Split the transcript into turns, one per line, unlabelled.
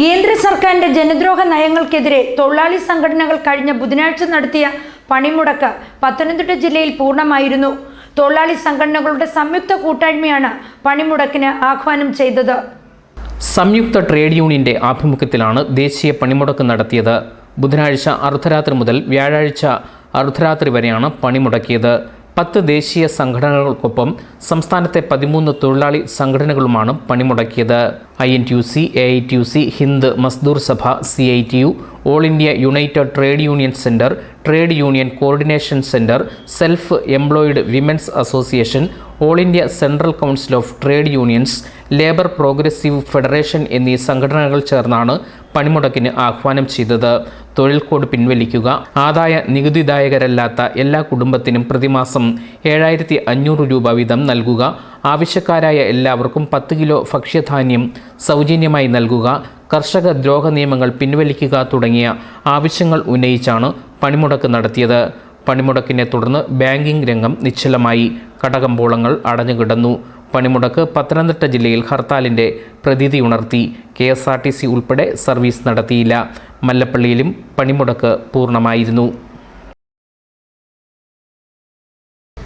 കേന്ദ്ര സർക്കാരിന്റെ ജനദ്രോഹ നയങ്ങൾക്കെതിരെ തൊഴിലാളി സംഘടനകൾ കഴിഞ്ഞ ബുധനാഴ്ച നടത്തിയ പണിമുടക്ക് പത്തനംതിട്ട ജില്ലയിൽ പൂർണമായിരുന്നു. തൊഴിലാളി സംഘടനകളുടെ സംയുക്ത കൂട്ടായ്മയാണ് പണിമുടക്കിന് ആഹ്വാനം ചെയ്തത്.
സംയുക്ത ട്രേഡ് യൂണിയന്റെ ആഭിമുഖ്യത്തിലാണ് ദേശീയ പണിമുടക്ക് നടത്തിയത്. ബുധനാഴ്ച അർദ്ധരാത്രി മുതൽ വ്യാഴാഴ്ച അർദ്ധരാത്രി വരെയാണ് പണിമുടക്കിയത്. പത്ത് ദേശീയ സംഘടനകൾക്കൊപ്പം സംസ്ഥാനത്തെ പതിമൂന്ന് തൊഴിലാളി സംഘടനകളുമാണ് പണിമുടക്കിയത്. I N T U C A I T U C Hind Mazdoor Sabha C I T U all India united trade union centre trade union coordination centre self employed women's association all India central council of trade unions labour progressive federation എന്നീ സംഘടനകൾ ചേർന്നാണ് പണിമുടക്കിന് ആഹ്വാനം ചെയ്തത്. തൊഴിൽ code പിൻവലിക്കുക. ആദായ നികുതിദായകരല്ലാത്ത എല്ലാ കുടുംബത്തിനും പ്രതിമാസം ഏഴായിരത്തി അഞ്ഞൂറ് രൂപ വീതം നൽകുക. ആവശ്യക്കാരായ എല്ലാവർക്കും പത്ത് കിലോ ഭക്ഷ്യധാന്യം സൗജന്യമായി നൽകുക. കർഷക ദ്രോഹ നിയമങ്ങൾ പിൻവലിക്കുക തുടങ്ങിയ ആവശ്യങ്ങൾ ഉന്നയിച്ചാണ് പണിമുടക്ക് നടത്തിയത്. പണിമുടക്കിനെ തുടർന്ന് ബാങ്കിംഗ് രംഗം നിശ്ചലമായി. കടകമ്പോളങ്ങൾ അടഞ്ഞുകിടന്നു. പണിമുടക്ക് പത്തനംതിട്ട ജില്ലയിൽ ഹർത്താലിന്റെ പ്രതീതി ഉണർത്തി K S R T C ഉൾപ്പെടെ സർവീസ് നടത്തിയില്ല. മല്ലപ്പള്ളിയിലും പണിമുടക്ക് പൂർണമായിരുന്നു.